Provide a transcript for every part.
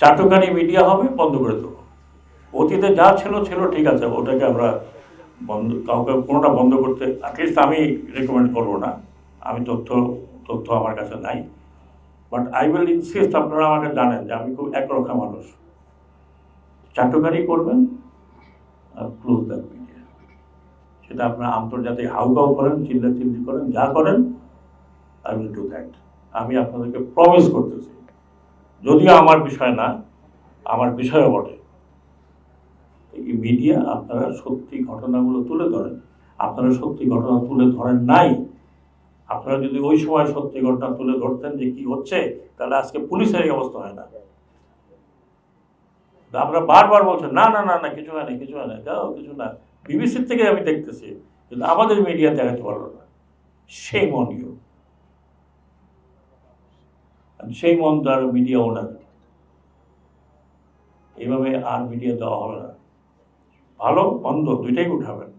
চাটুকারি media হবে, বন্ধ করে দেবো। অতীতে যা ছিল ছিল, ঠিক আছে, ওটাকে আমরা বন্ধ, কাউকে কোনোটা বন্ধ করতে অ্যাটলিস্ট আমি রেকমেন্ড করব না। আমি তথ্য তথ্য আমার কাছে নাই। বাট আই উইল ইনসিস্ট আপনারা আমাকে জানেন যে আমি খুব একরক্ষা মানুষ। চাটুকারি করবেন আর ক্লোজ দ্যাট মিডিয়া সেটা আপনারা আন্তর্জাতিক হাউকাউ করেন চিল্লা চিল্লি করেন, যা করেন আই উইল ডু দ্যাট আমি আপনাদেরকে প্রমিস করতেছি। যদিও আমার বিষয় না, আমার বিষয়ও বটে। এই মিডিয়া আপনারা সত্যি ঘটনাগুলো তুলে ধরেন। আপনারা সত্যি ঘটনা তুলে ধরেন নাই। আপনারা যদি ওই সময় সত্যি ঘটনা তুলে ধরতেন যে কি হচ্ছে, তাহলে আজকে পুলিশের এই অবস্থা হয় না। আমরা বারবার বলছেন, না না না না, কিছু হয় না, কিছু হয় না যাও কিছু না। বিবিসির থেকে আমি দেখতেছি, কিন্তু আমাদের মিডিয়া দেখাতে পারল না। সেই মন ইউ সেই মন আর মিডিয়া ওনার এইভাবে আর মিডিয়া দেওয়া হবে না। ভালো বন্ধ দুইটাই উঠাবেন।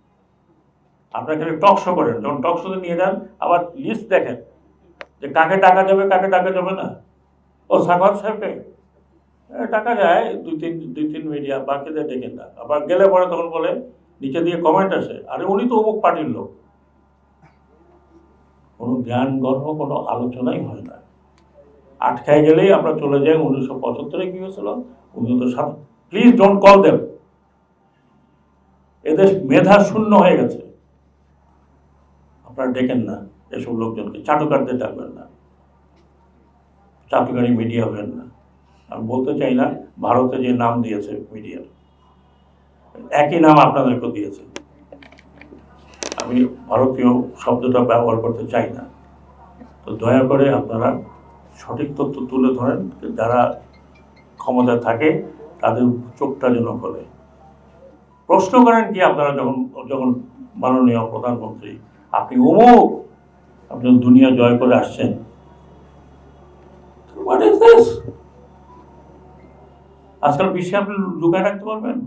আপনার খালি টক শো করেন, যখন টক শোতে নিয়ে যান, আবার লিস্ট দেখেন যে কাকে টাকা যাবে কাকে টাকা যাবে না। ও সাগর সাহেবকে টাকা যায় দুই তিন দুই তিন মিডিয়া, বাকিদের ডেকে না। আবার গেলে পরে তখন বলে, নিচে দিয়ে কমেন্ট আসে। আরে উনি তো অমুক পার্টির লোক। কোনো জ্ঞান গর্ব কোনো আলোচনাই হয় না। আটকায় গেলেই আমরা চলে যাই উনিশশো পঁচাত্তরে কি হয়েছিল? উনিশশো সাত প্লিজ ডোন্ট কল দেম এদেশ মেধা শূন্য হয়ে গেছে। আপনারা ডেকেন না, এসব লোকজনকে। চাটুকারদের ডাকবেন না। চাটুকারি মিডিয়া হবেন না। আমি বলতে চাই না, ভারতে যে নাম দিয়েছে মিডিয়ার একই নাম আপনাদেরকেও দিয়েছে। আমি ভারতীয় শব্দটা ব্যবহার করতে চাই না। তো দয়া করে আপনারা সঠিক তথ্য তুলে ধরেন, যারা ক্ষমতা থাকে, তাদের চোখটা যেন খোলে। প্রশ্ন করেন কি আপনারা যখন যখন মাননীয় প্রধানমন্ত্রী, আপনি অমুক? আপনি দুনিয়া জয় করে আসছেন আজকাল বিশ্বে আপনি লুকায় রাখতে পারবেন।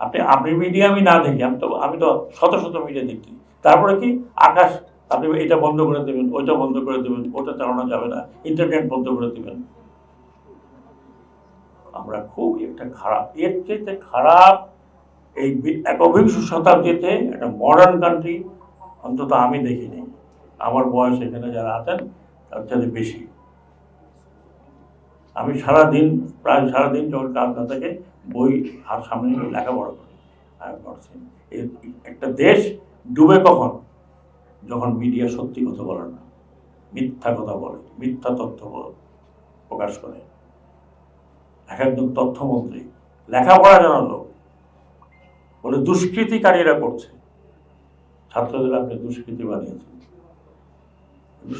আপনি আপনি মিডিয়া আমি না দেখি, আমি তো আমি তো শত শত মিডিয়া দেখি। তারপরে কি? আকাশ আপনি এটা বন্ধ করে দেবেন, ওইটা বন্ধ করে দেবেন, ওটা চালানো যাবে না ইন্টারনেট বন্ধ করে দেবেন। আমরা খুব একটা খারাপ, এর চাইতে খারাপ এই একবিংশ শতাব্দীতে একটা মডার্ন কান্ট্রি অন্তত আমি দেখিনি। আমার বয়স এখানে যারা আছেন, তার চাইতে বেশি। আমি সারাদিন, প্রায় সারাদিন যখন কাজ না থাকে, বই হাত সামনে লেখাপড়া করি. একটা দেশ ডুবে কখন? যখন মিডিয়া সত্যি কথা বলে না, মিথ্যা কথা বলে, মিথ্যা তথ্য প্রকাশ করে। এক একজন তথ্যমন্ত্রী, লেখাপড়া জানার লোক, বলে দুষ্কৃতিকারীরা করছে। ছাত্রদের আপনি দুষ্কৃতি বানিয়েছেন।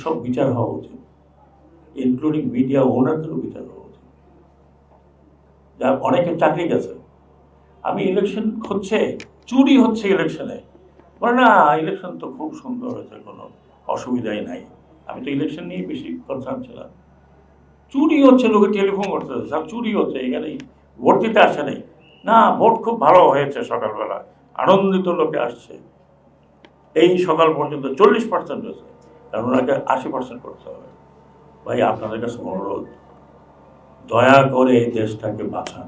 সব বিচার হওয়া উচিত। ইনক্লুডিং মিডিয়া ওনারদেরও বিচার হওয়া উচিত। যা অনেকে চাকরি গেছে। আমি ইলেকশন হচ্ছে, চুরি হচ্ছে ইলেকশনে বলে না ইলেকশন তো খুব সুন্দর হয়েছে, কোনো অসুবিধাই নাই। আমি তো ইলেকশন নিয়ে বেশি কনসার্ন ছিলাম। চুরি হচ্ছে, লোকে টেলিফোন করতেছে, স্যার চুরি হচ্ছে এখানে ভোট দিতে আসে নেই। না, ভোট খুব ভালো হয়েছে সকালবেলা, আনন্দিত লোকে আসছে। এই সকাল পর্যন্ত চল্লিশ পার্সেন্ট হয়েছে, কারণ ওনাকে আশি পার্সেন্ট করতে হবে। ভাই, আপনাদের কাছে অনুরোধ, দয়া করে এই দেশটাকে বাঁচান।